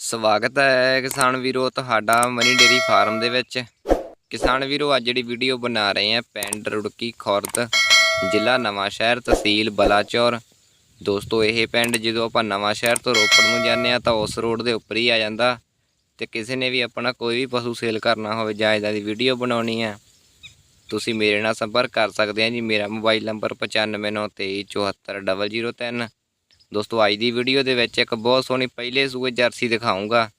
ਸਵਾਗਤ ਹੈ ਕਿਸਾਨ ਵੀਰੋ ਤੁਹਾਡਾ ਮਨੀ ਡੇਰੀ ਫਾਰਮ ਦੇ ਵਿੱਚ। ਕਿਸਾਨ ਵੀਰੋ, ਅੱਜ ਜਿਹੜੀ ਵੀਡੀਓ ਬਣਾ ਰਹੇ ਹਾਂ ਪਿੰਡ ਰੁੜਕੀ ਖੁਰਦ, ਜ਼ਿਲ੍ਹਾ ਨਵਾਂ ਸ਼ਹਿਰ, ਤਹਿਸੀਲ ਬਲਾਚੌਰ। ਦੋਸਤੋ, ਇਹ ਪਿੰਡ ਜਦੋਂ ਆਪਾਂ ਨਵਾਂ ਸ਼ਹਿਰ ਤੋਂ ਰੋਪੜ ਨੂੰ ਜਾਂਦੇ ਆ ਤਾਂ ਉਸ ਰੋਡ ਦੇ ਉੱਪਰ ਹੀ ਆ ਜਾਂਦਾ ਤੇ ਕਿਸੇ ਨੇ ਵੀ ਆਪਣਾ ਕੋਈ ਵੀ ਪਸ਼ੂ ਸੇਲ ਕਰਨਾ ਹੋਵੇ ਜਾਂ ਇਦਾਂ ਦੀ ਵੀਡੀਓ ਬਣਾਉਣੀ ਹੈ, ਤੁਸੀਂ ਮੇਰੇ ਨਾਲ ਸੰਪਰਕ ਕਰ ਸਕਦੇ ਆ ਜੀ। ਮੇਰਾ ਮੋਬਾਈਲ ਨੰਬਰ 9593744003 ਦੋਸਤੋ, ਅੱਜ ਦੀ ਵੀਡੀਓ ਦੇ ਵਿੱਚ ਇੱਕ ਬਹੁਤ ਸੋਹਣੀ ਪਹਿਲੇ ਸੂਏ ਜਰਸੀ ਦਿਖਾਉਂਗਾ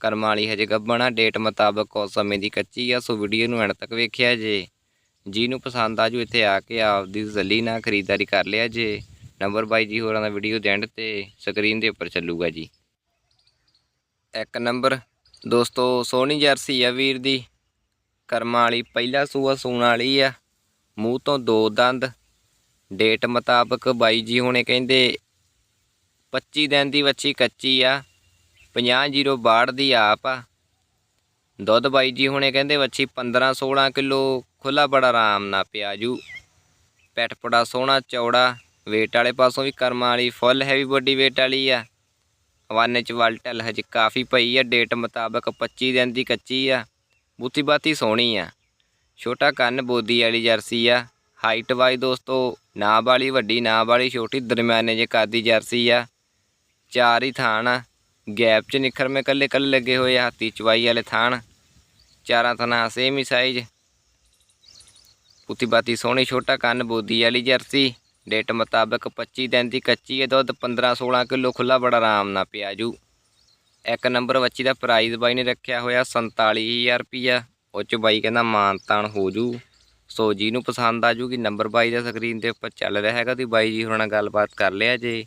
ਕਰਮਾਂ ਵਾਲੀ ਹਜੇ ਗੱਬਣਾ ਡੇਟ ਮੁਤਾਬਕ ਉਸ ਸਮੇਂ ਦੀ ਕੱਚੀ ਆ, ਸੋ ਵੀਡੀਓ ਨੂੰ ਐਂਡ ਤੱਕ ਵੇਖਿਆ ਜੇ। ਜਿਹਨੂੰ ਪਸੰਦ ਆ ਆਜੂ, ਇੱਥੇ ਆ ਕੇ ਆਪਦੀ ਤਸੱਲੀ ਨਾਲ ਖਰੀਦਦਾਰੀ ਕਰ ਲਿਆ ਜੇ। ਨੰਬਰ ਬਾਈ ਜੀ, ਹੋਰਾਂ ਦਾ ਵੀਡੀਓ ਦੇ ਐਂਡ ਤੇ ਸਕਰੀਨ ਦੇ ਉੱਪਰ ਚੱਲੂਗਾ ਜੀ। ਇੱਕ ਨੰਬਰ, ਦੋਸਤੋ, ਸੋਹਣੀ ਜਰਸੀ ਆ ਵੀਰ ਦੀ। ਕਰਮਾਂ ਵਾਲੀ ਪਹਿਲਾ ਸੂਆ ਸੂਣ ਵਾਲੀ ਆ। ਮੂੰਹ ਤੋਂ ਦੋ ਦੰਦ। ਡੇਟ ਮੁਤਾਬਕ ਬਾਈ ਜੀ ਹੁਣੇ ਕਹਿੰਦੇ 25 ਦਿਨ ਦੀ ਵੱਛੀ ਕੱਚੀ ਆ 50-062 ਦੀ ਆਪ ਆ। ਦੁੱਧ ਬਾਈ ਜੀ ਹੁਣੇ ਕਹਿੰਦੇ ਵੱਛੀ 15-16 ਕਿਲੋ ਖੁੱਲਾ ਬੜਾ ਆਰਾਮ ਨਾਲ ਪਿਆ ਜੂ ਪੈਟ ਪੜਾ ਸੋਹਣਾ, ਚੌੜਾ ਵੇਟ ਵਾਲੇ ਪਾਸੋਂ ਵੀ ਕਰਮਾਂ ਵਾਲੀ ਫੁੱਲ ਹੈਵੀ ਬੋਡੀ ਵੇਟ ਵਾਲੀ ਆ। ਹਵਾਨੇ ਚ ਵਲਟਲ ਹਜੇ ਕਾਫੀ ਪਈ ਆ ਡੇਟ ਮੁਤਾਬਕ 25 ਦਿਨ ਦੀ ਕੱਚੀ ਆ। ਬੂਤੀ ਬਾਤੀ ਸੋਹਣੀ ਆ। ਛੋਟਾ ਕੰਨ ਬੋਦੀ ਵਾਲੀ ਜਰਸੀ ਆ। ਹਾਈਟ ਵਾਈ ਦੋਸਤੋ ਨਾ ਵਾਲੀ ਵੱਡੀ ਨਾ ਵਾਲੀ ਛੋਟੀ, ਦਰਮਿਆਨੇ ਜੇ ਕਾਦੀ ਜਰਸੀ ਆ। ਚਾਰ ਹੀ ਥਾਣ ਆ। ਗੈਪ 'ਚ ਨਿਖਰ ਨਿਖਰਮੇ ਕੱਲੇ ਕੱਲੇ ਲੱਗੇ ਹੋਏ ਆ, ਹਾਥੀ ਚਵਾਈ ਵਾਲੇ ਥਾਣ। ਚਾਰਾਂ ਥਾਣਾ ਸੇਮ ਹੀ ਸਾਈਜ਼ ਪੁੱਤੀ ਬਾਤੀ ਸੋਹਣੀ ਛੋਟਾ ਕੰਨ, ਬੋਦੀ ਵਾਲੀ ਜਰਸੀ। ਡੇਟ ਮੁਤਾਬਕ 25 ਦਿਨ ਦੀ ਕੱਚੀ ਹੈ ਦੁੱਧ 15 16 ਕਿਲੋ ਖੁੱਲਾ ਬੜਾ ਆਰਾਮ ਨਾਲ ਪਿਆ ਜੂ ਇੱਕ ਨੰਬਰ ਬੱਚੀ ਦਾ ਪ੍ਰਾਈਜ਼ ਬਾਈ ਨੇ ਰੱਖਿਆ ਹੋਇਆ 47000 ਰੁਪਿਆ ਉਹ ਚ ਬਾਈ ਕਹਿੰਦਾ ਮਾਨਤਾਨ ਹੋ ਜੂ। ਸੋ ਜੀ ਨੂੰ ਪਸੰਦ ਆ ਜੂਗੀ ਨੰਬਰ ਬਾਈ ਦਾ ਸਕਰੀਨ ਦੇ ਉੱਪਰ ਚੱਲ ਰਿਹਾ ਹੈਗਾ, ਤੁਸੀਂ ਬਾਈ ਜੀ ਹੋਰਾਂ ਗੱਲਬਾਤ ਕਰ ਲਿਆ ਜੇ।